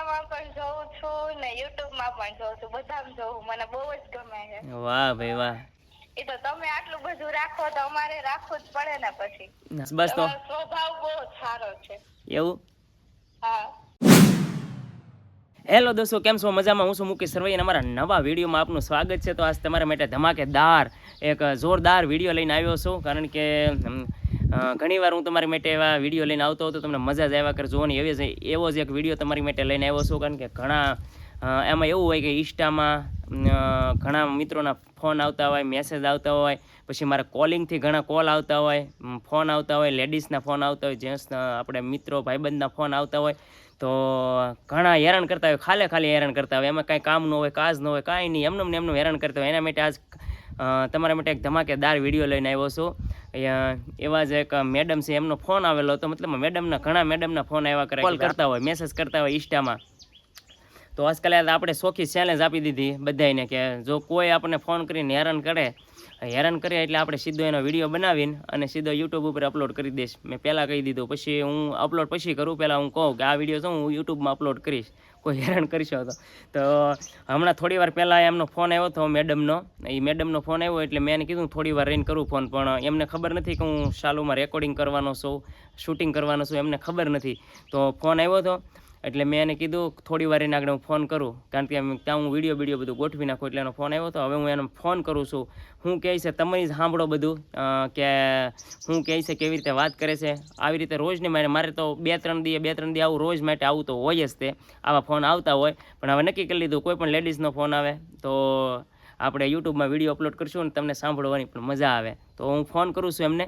ઇન્સ્ટામાં પણ જોઉં છું ને યુટ્યુબમાં પણ જોઉં છું. બધામાં જોઉં. મને બહુ જ ગમે છે. વાહ ભાઈ વાહ. એ તો તમે આટલું બધું રાખો તો અમારે રાખવું જ પડે ને પછી. બસ તો. સ્વભાવ બહુ સારો છે. એવું? હા. હેલો દોસ્તો કેમ છો? મજામાં? હું છું મુકેશ સરવૈયા અને અમારા નવા વિડીયોમાં આપનું સ્વાગત છે. તો આજ તમારા માટે ધમાકેદાર એક જોરદાર વીડિયો લઈને આવ્યો છું. કારણ કે ઘણીવાર હું તમારી માટે એવા વીડિયો લઈને આવતો હતો, તમને મજા જ આવ્યા કરે જોવાની એવી જ, એવો જ એક વીડિયો તમારી માટે લઈને આવ્યો છું. કારણ કે ઘણા એમાં એવું હોય કે ઇન્સ્ટામાં ઘણા મિત્રોના ફોન આવતા હોય મેસેજ આવતા હોય, પછી મારા કોલિંગથી ઘણા કોલ આવતા હોય ફોન આવતા હોય લેડીઝના ફોન આવતા હોય જેન્ટ્સના આપણે મિત્રો, ભાઈબંધના ફોન આવતા હોય, તો ઘણા હેરાન કરતા હોય, ખાલે ખાલી હેરાન કરતા હોય. એમાં કાંઈ કામ ન હોય, કાજ ન હોય, કાંઈ નહીં એમનું એમનું હેરાન કરતા હોય. એના માટે આજ તમારા માટે એક ધમાકેદાર વીડિયો લઈને આવ્યો છું. અહીંયા એવા જ એક મેડમ છે એમનો ફોન આવેલો હતો. મતલબ મેડમના ઘણા મેડમના ફોન આવ્યા કરે કોલ કરતા હોય. મેસેજ કરતા હોય ઇન્સ્ટામાં. તો આજકાલ આપણે સોખી ચેલેન્જ આપી દીધી બધાને કે જો કોઈ આપણને ફોન કરીને હેરાન કરે હેરાન કર્યા એટલે આપણે સીધો એનો વીડિયો બનાવીને અને સીધો યુટ્યુબ ઉપર અપલોડ કરી દઈશ. મેં પહેલાં કહી દીધું, પછી હું અપલોડ પછી કરું, પહેલાં હું કહું કે આ વીડિયો છે, હું યુટ્યુબમાં અપલોડ કરીશ. કોઈ હેરાન કરશો તો. તો હમણાં થોડી વાર પહેલાં એમનો ફોન આવ્યો હતો મેડમનો. એ મેડમનો ફોન આવ્યો એટલે મેં એને કીધું થોડી વાર રહીને કરું ફોન પણ એમને ખબર નથી કે હું શાલુમાં રેકોર્ડિંગ કરવાનો છું શૂટિંગ કરવાનો છું, એમને ખબર નથી. તો ફોન આવ્યો હતો. એટલે મેં એને કીધું, થોડી વાર એને આગળ હું ફોન કરું. કારણ કે ત્યાં હું વીડિયો વીડિયો બધું ગોઠવી નાખું એટલે એનો ફોન આવ્યો હતો હવે હું એને ફોન કરું છું. હું કહે છે, તમે જ સાંભળો બધું કે હું કહે છે કેવી રીતે વાત કરે છે. આવી રીતે રોજ નહીં મારે મારે તો બે ત્રણ દી, બે ત્રણ દી આવું રોજ માટે આવું તો હોય જ તે, આવા ફોન આવતા હોય. પણ હવે નક્કી કરી લીધું, કોઈ પણ લેડીઝનો ફોન આવે તો આપણે યુટ્યુબમાં વીડિયો અપલોડ કરશું અને તમને સાંભળવાની પણ મજા આવે. તો હું ફોન કરું છું એમને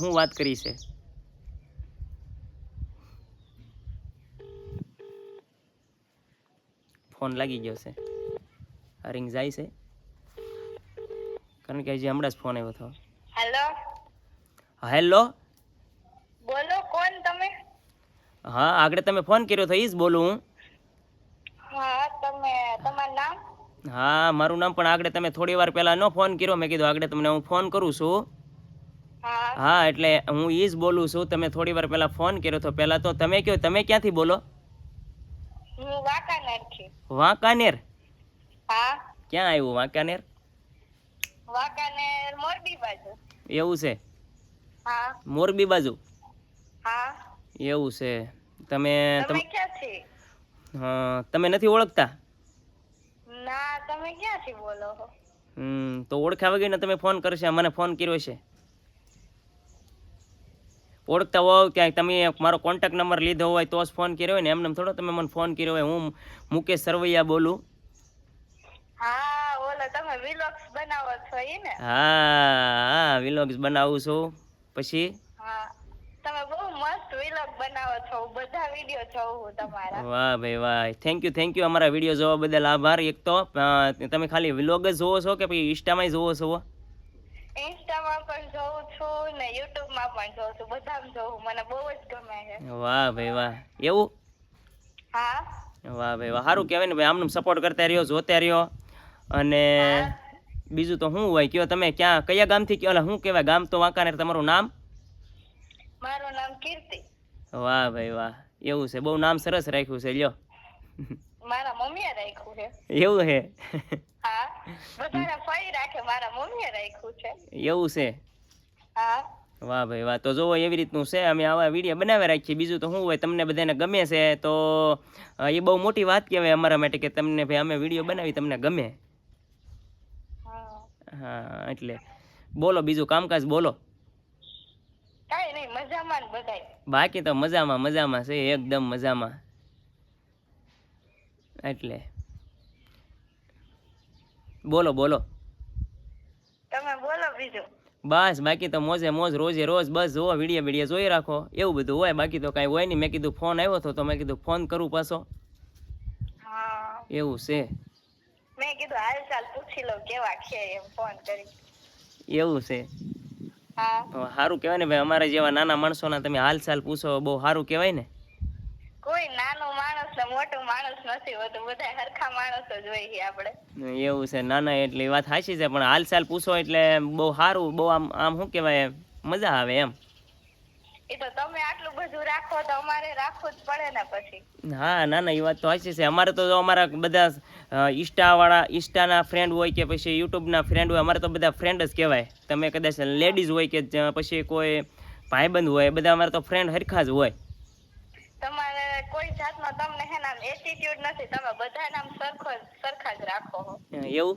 હું વાત કરી છે ફોન લાગી ગયો છે. આ રિંગ જાય છે. કારણ કે હજી હમણાં જ ફોન આવ્યો હતો. Hello hello? બોલો કોણ તમે? હા આગળ તમે ફોન કર્યો તો એ જ બોલું હું. હા તમે તમારું નામ? હા મારું નામ પણ આગળ તમે થોડી વાર પહેલા નો ફોન કર્યો. મેં કીધું આગળ તમને હું ફોન કરું છું. હા. એટલે હું એ જ બોલું છું. તમે થોડી વાર પહેલા ફોન કર્યો તો પહેલા તો તમે કહો તમે ક્યાંથી બોલો? હું વાંકાનેરથી વાંકાનેર? હા. ક્યાં આવ્યું વાંકાનેર? વાંકાનેર મોરબી બાજુ. એવું છે? હા. મોરબી બાજુ? હા. એવું છે. તમે તમે ક્યાં છે? હા, તમે નથી ઓળખતા? ના તમે ક્યાંથી બોલો છો? હમ તો ઓળખ્યા વગર તમે ફોન કરશે મને ફોન કર્યો છે. ઓળખતા હોવ ક્યાંક તમે મારો કોન્ટેક્ટ નંબર લીધો હોય તો જ ફોન કર્યો હોય ને એમને થોડો તમે મને ફોન કર્યો હોય હું મુકેશ સરવૈયા બોલું. હા તમે વિલોગ્સ બનાવો છો ઈ ને? હા હા વિલોગ્સ બનાવું છું. પછી? વાહ ભાઈ વાહ થેન્ક યુ થેન્ક યુ અમારા વીડિયો જોવા બદલ આભાર. એક તો તમે ખાલી વિલોગ જ જોવો છો કે પછી ઇન્સ્ટામાં જોવો છો? ઇન્સ્ટામાં પણ જોઉં છું ને યુટ્યુબમાં પણ જોઉં છું બધામાં જોઉં મને બહુ જ ગમે છે વાહ ભાઈ વાહ. એવું? હા વાહ ભાઈ વાહ. સારું કહેવાય ને ભાઈ આમનું સપોર્ટ કરતા રહ્યો જોતા રહ્યો. અને બીજું તો શું હોય? કયો તમે ક્યાં કયા ગામથી કયો? શું કહેવાય ગામ તો વાંકાનેર તમારું નામ? મારું નામ કીર્તિ વાહ ભાઈ વાહ. એવું છે બહુ નામ સરસ રાખ્યું છે લ્યો. મારા મમ્મીએ રાખ્યું છે. એવું છે? હા. બધાને ફરી રાખે મારા મમ્મીએ રાખ્યું છે. એવું છે? હા. વાહ ભાઈ વાહ તો જોવો એવી રીતનું છે અમે આવા વીડિયો બનાવી રાખીએ. બીજું તો શું હોય તમને બધાને ગમે છે તો એ બહુ મોટી વાત કહેવાય અમારા માટે કે તમને ભાઈ અમે વીડિયો બનાવી તમને ગમે. હા. હા એટલે. બોલો બીજું કામકાજ બોલો. કાંઈ નહીં મજામાં બાકી તો મજામાં મજામાં છે એકદમ મજામાં. એટલે. બોલો બોલો. તમે બોલો બીજું. બસ બાકી તો મોજે મોજ રોજે રોજ બસ જોવો વીડિયો વીડિયો જોઈ રાખો. એવું બધું હોય બાકી તો કાંઈ હોય નહીં. મેં કીધું ફોન આવ્યો હતો તો મેં કીધું ફોન કરું પાછો. એવું છે. મેં કીધું હાલ ચાલ પૂછી લઉં કેવા છે એમ ફોન કરી. એવું છે. હા. સારું કહેવાય ને ભાઈ અમારા જેવા નાના માણસોના તમે હાલચાલ પૂછો બહુ સારું કહેવાય ને. કોઈ નાનો મોટો માણસ નથી હોતું બધા હરખા માણસો છે આપણે. એવું છે. નાના ના એટલી વાત સાચી છે પણ હાલચાલ પૂછો એટલે બહુ સારું બહુ આમ આમ શું કહેવાય મજા આવે એમ. એ તો તમે આટલું બધું રાખો તો અમારે રાખવું જ પડે ને પછી. હા ના ના એ વાત તો સાચી છે. અમારે તો અમારા બધા ઇન્સ્ટાવાળા ઇન્સ્ટાના ફ્રેન્ડ હોય કે પછી યુટ્યુબના ફ્રેન્ડ હોય અમારે તો બધા ફ્રેન્ડ જ કહેવાય. તમે કદાચ લેડીઝ હોય કે જ પછી કોઈ ભાઈબંધ હોય બધા અમારે તો ફ્રેન્ડ હરખા જ હોય. કોઈ જાતનો તમને હે નામ એટીટ્યુડ નથી તમે બધા નામ સરખો સરખા જ રાખો એવું?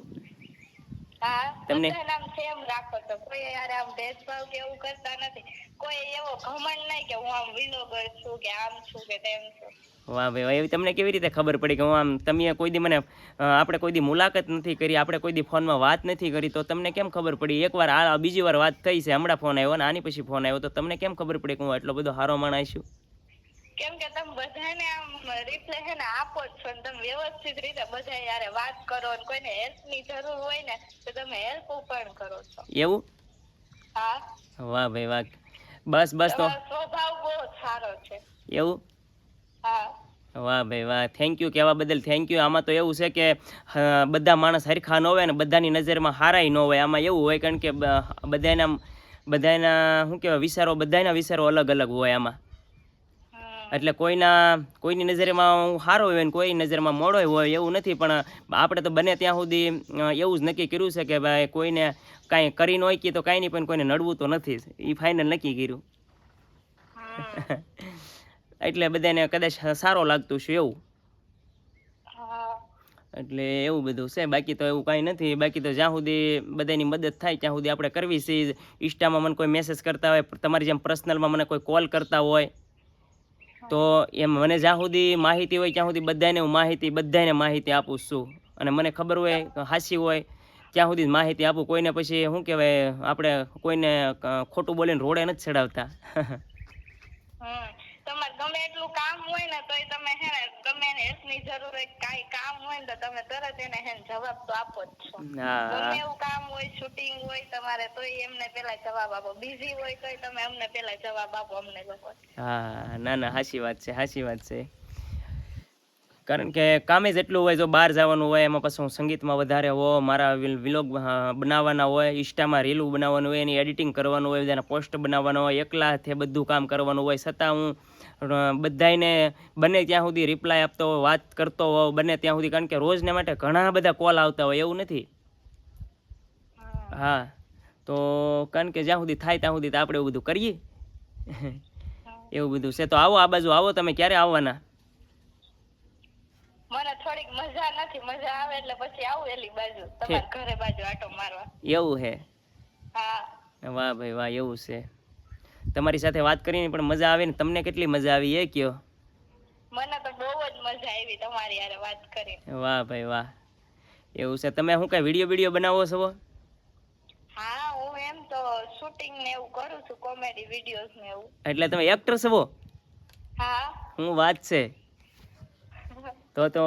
હા તમને- નામ સેમ રાખો તો કોઈ યાર આમ ભેદભાવ કે એવું કરતા નથી. કોઈ એવો ઘમંડ નહીં કે હું આમ વિલોગર છું કે આમ છું કે તેમ છું. વાહ ભાઈ એવી તમને કેવી રીતે ખબર પડી કે હું આમ તમે કોઈ દી મને આપણે કોઈ દી મુલાકાત નથી કરી આપણે કોઈ દી ફોનમાં વાત નથી કરી તો તમને કેમ ખબર પડી? એકવાર આ બીજી વાર વાત થઈ છે હમણાં ફોન આવ્યો ને આની પછી ફોન આવ્યો તો તમને કેમ ખબર પડી કે હું એટલો બધો હારો માણસ છું? કેમ કે તમે બધાને આમ રિપ્લે ને આપો જ છો ને તમે વ્યવસ્થિત રીતે બધા યારે વાત કરો ને કોઈને હેલ્પની જરૂર હોય ને તો તમે હેલ્પ પણ કરો છો. એવું? હા. વાહ ભાઈ વાહ. બસ બસ તો. સ્વભાવ બહુ સારો છે. એવું? હા. વાહ ભાઈ વાહ. થેન્ક યુ કહેવા બદલ થેન્ક યુ આમાં તો એવું છે કે બધા માણસ હરખા ન હોય ને બધાની નજરમાં હારાય ન હોય. આમાં એવું હોય કારણ કે બધાના બધાના શું કહેવાય વિચારો બધાના વિચારો અલગ અલગ હોય આમાં. એટલે કોઈના કોઈની નજરમાં હું સારો હોય ને કોઈ નજરમાં મોડો હોય એવું નથી પણ આપણે તો બને ત્યાં સુધી એવું જ નક્કી કર્યું છે કે ભાઈ કોઈને કાંઈ કરી ન હોય કે તો કાંઈ નહીં પણ કોઈને નડવું તો નથી. એ ફાઇનલ નક્કી કર્યું. એટલે બધાને કદાચ સારો લાગતું છે એવું. એટલે એવું બધું છે બાકી તો એવું કાંઈ નથી. બાકી તો જ્યાં સુધી બધાની મદદ થાય ત્યાં સુધી આપણે કરવી છે. ઇન્સ્ટામાં મને કોઈ મેસેજ કરતા હોય તમારી જેમ પર્સનલમાં મને કોઈ કોલ કરતા હોય તો એમ મને જ્યાં સુધી માહિતી હોય ત્યાં સુધી બધાને હું માહિતી બધાને માહિતી આપું છું. અને મને ખબર હોય હાસી હોય, ત્યાં સુધી માહિતી આપું. કોઈને પછી શું કહેવાય, આપણે કોઈને ખોટું બોલીને રોડે નથી ચડાવતા. ગમે એટલું કામ હોય ને તોય તમે હે ને ગમે એને હેલ્પની જરૂર હોય કાંઈ કામ હોય ને તો તમે તરત એને હે જવાબ તો આપો જ છો. ગમે એવું કામ હોય શૂટિંગ હોય તમારે તોય એમને પેલા જવાબ આપો. બીઝી હોય તોય તમે અમને પેલા જવાબ આપો અમને લોકો. હા ના ના સાચી વાત છે સાચી વાત છે. કારણ કે કામે જ એટલું હોય જો બહાર જવાનું હોય એમાં પછી હું સંગીતમાં વધારે હો મારા વિલોગ બનાવવાના હોય ઇન્સ્ટામાં રીલું બનાવવાનું હોય એની એડિટિંગ કરવાનું હોય બધાના પોસ્ટ બનાવવાનો હોય એકલા હાથે બધું કામ કરવાનું હોય છતાં હું અ, બધાયને બને ત્યાં સુધી રિપ્લાય આપતો હોય વાત કરતો હોય બને ત્યાં સુધી. કારણ કે રોજને માટે ઘણા બધા કોલ આવતા હોય એવું નથી? હા. તો કારણ કે જ્યાં સુધી થાય ત્યાં સુધી તો આપણે એવું બધું કરીએ. એવું બધું છે. તો આવો આ બાજુ આવો તમે ક્યારે આવવાના? મને થોડીક મજા નથી મજા આવે એટલે પછી આવું એલી બાજુ. તમારા ઘરે બાજુ આટો મારવા. એવું છે હા. વાહ ભાઈ વાહ એવું છે. તમારી સાથે વાત કરીને પણ મજા આવી ને તમને કેટલી મજા આવી એ કયો? મને તો બહુ જ મજા આવી તમારી યાર વાત કરીને. વાહ ભાઈ વાહ. એવું છે. તમે શું કાંઈ વીડિયો વીડિયો બનાવો છો? હા હું એમ તો શૂટિંગ ને એવું કરું છું કોમેડી વિડીયોસ ને એવું. એટલે તમે એક્ટર છો? હા. હું વાત છે? તો તો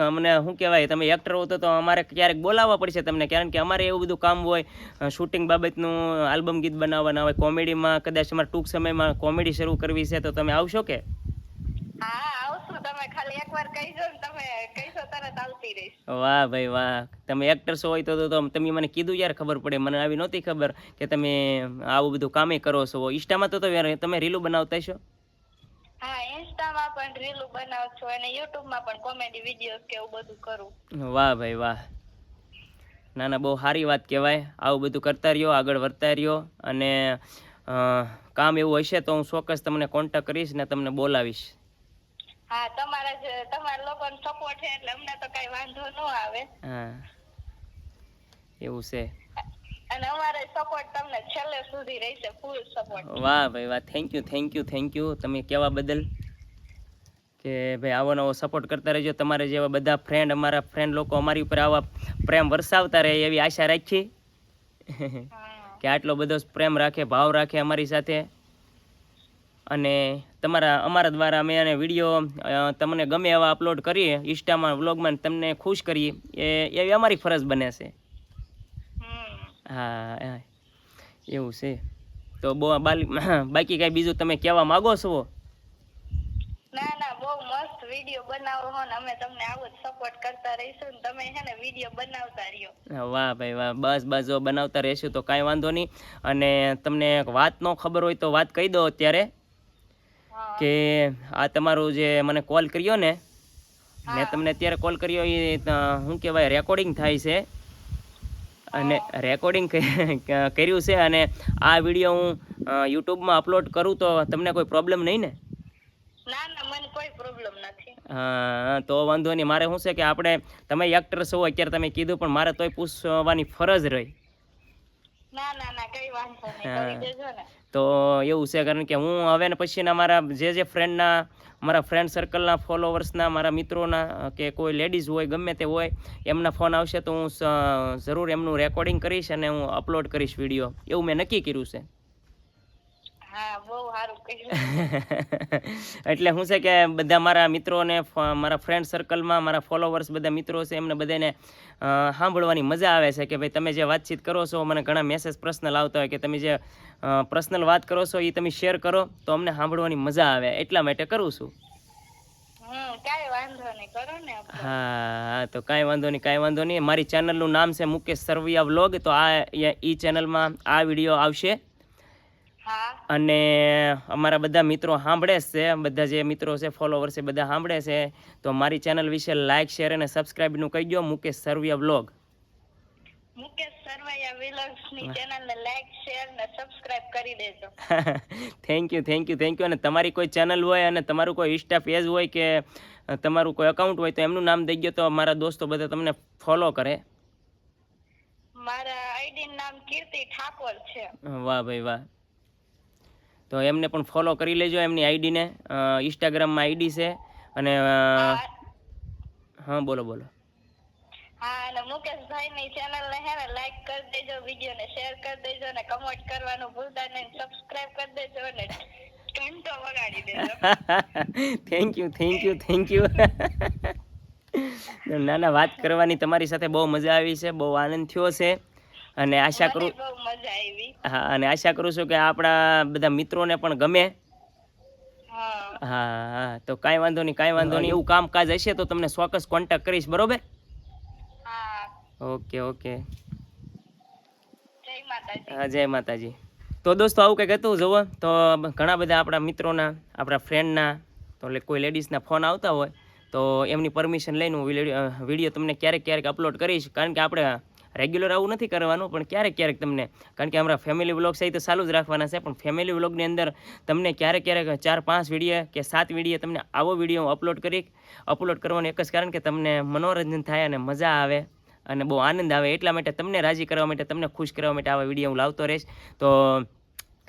અમને શું કહેવાય તમે એક્ટર હો તો અમારે ક્યારેક બોલાવવા પડશે તમને કારણ કે અમારે એવું બધું કામ હોય શૂટિંગ બાબતનું આલ્બમ ગીત બનાવવાના હોય કોમેડીમાં કદાચ અમારે ટૂંક સમયમાં કોમેડી શરૂ કરવી છે તો તમે આવશો કે? વાહ ભાઈ વાહ. તમે એક્ટર છો હોય તો તમે મને કીધું યાર ખબર પડે મને આવી નહોતી ખબર કે તમે આવું બધું કામે કરો છો. ઇન્સ્ટામાં તો તો તમે રીલું બનાવતા છો હા ઇન્સ્ટામાં પણ રીલો બનાવું છું અને યુટ્યુબમાં પણ કોમેડી વિડીયોઝ કે એવું બધું કરું. વાહ ભાઈ વાહ. ના ના બહુ સારી વાત કહેવાય. આવું બધું કરતા રહ્યો આગળ વધતા રહ્યો અને કામ એવું હશે તો હું ચોક્કસ તમને કોન્ટેક્ટ કરીશ ને તમને બોલાવીશ. હા તમારા જે તમારા લોકોનો સપોર્ટ છે એટલે અમને તો કઈ વાંધો ન આવે. હા. એવું છે. અને અમારે સપોર્ટ તમને છેલ્લે સુધી રહેશે ફૂલ સપોર્ટ વાહ ભાઈ વાહ. Thank you thank you thank you તમે કેવા બદલ કે ભાઈ આવો નવો સપોર્ટ કરતા રહેજો. તમારે જેવા બધા ફ્રેન્ડ અમારા ફ્રેન્ડ લોકો અમારી ઉપર આવા પ્રેમ વરસાવતા રહે એવી આશા રાખી. કે આટલો બધો પ્રેમ રાખે ભાવ રાખે અમારી સાથે. અને તમારા અમારા દ્વારા અમે અને વીડિયો તમને ગમે એવા અપલોડ કરીએ ઇન્સ્ટામાં વ્લોગમાં તમને ખુશ કરીએ. એ એવી અમારી ફરજ બને છે. હા હા, એવું છે. તો બો બાકી કાંઈ બીજું તમે કહેવા માગો છો? વીડિયો બનાવો હો ને અમે તમને આવો જ સપોર્ટ કરતા રહીશું ને તમે છે ને વીડિયો બનાવતા રહ્યો. વાહ ભાઈ વાહ બસ બસ જો બનાવતા રહેશું તો કાંઈ વાંધો નહીં. અને તમને એક વાત નો ખબર હોય તો વાત કહી દો અત્યારે કે આ તમારું જે મને કોલ કર્યો ને મેં તમને અત્યારે કોલ કર્યો એ શું કહેવાય રેકોર્ડિંગ થાય છે. અને રેકોર્ડિંગ કર્યું છે અને આ વીડિયો હું યુટ્યુબમાં અપલોડ કરું તો તમને કોઈ પ્રોબ્લેમ નહીં ને? ના ના મને કોઈ પ્રોબ્લેમ નથી. તો વાંધો નહીં. મારે શું છે કે આપણે તમે એક્ટર છો અત્યારે તમે કીધું પણ મારે તોય પૂછવાની ફરજ રહી. તો એવું છે કારણ કે હું હવે ને પછીના મારા જે જે ફ્રેન્ડના મારા ફ્રેન્ડ સર્કલના ફોલોવર્સના મારા મિત્રોના કે કોઈ લેડીઝ હોય ગમે તે હોય એમના ફોન આવશે તો હું જરૂર એમનું રેકોર્ડિંગ કરીશ અને હું અપલોડ કરીશ વીડિયો એવું મેં નક્કી કર્યું છે. એટલે શું છે કે બધા મારા મિત્રોને મારા ફ્રેન્ડ સર્કલમાં મારા ફોલોવર્સ બધા મિત્રો છે એમને બધાને સાંભળવાની મજા આવે છે કે ભાઈ તમે જે વાતચીત કરો છો મને ઘણા મેસેજ પર્સનલ આવતા હોય કે તમે જે પર્સનલ વાત કરો છો એ તમે શેર કરો તો અમને સાંભળવાની મજા આવે. એટલા માટે કરું છું. હા હા તો કાંઈ વાંધો નહીં કાંઈ વાંધો નહીં. મારી ચેનલનું નામ છે મુકેશ સરવૈયા વ્લોગ તો આ એ ચેનલમાં આ વીડિયો આવશે. હા અને અમારા બધા મિત્રો સાંભળે છે બધા જે મિત્રો છે ફોલોવર છે બધા સાંભળે છે. તો મારી ચેનલ વિશે લાઇક શેર અને સબસ્ક્રાઈબનું કહી દો મુકેશ સરવૈયા વ્લોગ મુકેશ સરવૈયા વિલોગ્સની લાઈક શેર ને સબસ્ક્રાઇબ કરી દેજો. Thank you thank you thank you અને તમારી કોઈ ચેનલ હોય અને તમારું કોઈ ઇન્સ્ટા પેજ હોય કે તમારું કોઈ અકાઉન્ટ હોય તો એમનું નામ દઈ ગયો તો મારા દોસ્તો બધા તમને ફોલો કરે. મારા આઈડી નામ કીર્તિ ઠાકોર છે. વાહ ભાઈ વાહ. તો એમને પણ ફોલો કરી લેજો એમની આઈડીને ઇન્સ્ટાગ્રામમાં આઈડી છે અને હા બોલો બોલો. હા અને મુકેશભાઈ ની ચેનલ હે ને લાઈક કરી દેજો વીડિયો શેર કરી દેજો ને કમેન્ટ કરવાનું ભૂલતા નહીં સબસ્ક્રાઇબ કરી દેજો ને ઘંટો વગાડી દેજો. Thank you thank you thank you ના ના વાત કરવાની તમારી સાથે બહુ મજા આવી છે બહુ આનંદ થયો છે. અને આશા કરું બહુ મજા આવી. હા અને આશા કરું છું કે આપણા બધા મિત્રોને પણ ગમે. હા. હા હા તો કાંઈ વાંધો નહીં કાંઈ વાંધો નહીં એવું. કામકાજ હશે તો તમને ચોક્કસ કોન્ટેક્ટ કરીશ બરોબર? Okay okay. હા જય માતાજી. તો દોસ્તો આવું કંઈક હતું જુઓ તો ઘણા બધા આપણા મિત્રોના આપણા ફ્રેન્ડના તો એટલે કોઈ લેડીઝના ફોન આવતા હોય તો એમની પરમિશન લઈને હું વીડિયો તમને ક્યારેક ક્યારેક અપલોડ કરીશ કારણ કે આપણે રેગ્યુલર આવું નથી કરવાનું, પણ ક્યારેક ક્યારેક તમને, કારણ કે અમારા ફેમિલી વ્લોગ છે તો ચાલુ જ રાખવાના છે, પણ ફેમિલી વ્લોગની અંદર તમને ક્યારેક ક્યારેક ચાર, પાંચ વીડિયો કે સાત વીડિયો તમને આવો વીડિયો અપલોડ કરી અપલોડ કરવાનું એક જ કારણ કે તમને મનોરંજન થાય અને મજા આવે અને બહુ આનંદ આવે. એટલા માટે તમને રાજી કરવા માટે, તમને ખુશ કરવા માટે આવા વીડિયો હું લાવતો રહીશ. તો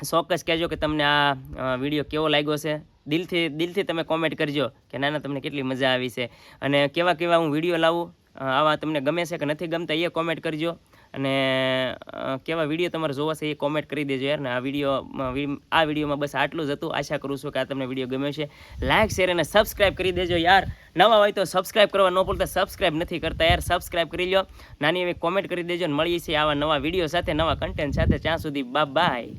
ચોક્કસ કહેજો કે તમને આ વીડિયો કેવો લાગ્યો છે. દિલથી દિલથી તમે કોમેન્ટ કરજો કે ના ના તમને કેટલી મજા આવી છે. અને કેવા કેવા હું વીડિયો લાવું આવા તમને ગમે છે કે નથી ગમતા એ કોમેન્ટ કરજો. અને કેવા વીડિયો તમારે જોવા છે એ કોમેન્ટ કરી દેજો યાર. ને આ વીડિયો આ વિડીયોમાં બસ આટલું જ હતું. આશા કરું છું કે આ તમને વીડિયો ગમ્યો છે. લાઇક શેર અને સબસ્ક્રાઇબ કરી દેજો યાર. નવા હોય તો સબસ્ક્રાઇબ કરવા ન ભૂલતા. સબસ્ક્રાઇબ નથી કરતા યાર. સબસ્ક્રાઇબ કરી લો નાની એવી કોમેન્ટ કરી દેજો ને મળીએ છીએ આવા નવા વીડિયો સાથે, નવા કન્ટેન્ટ સાથે. ત્યાં સુધી બાય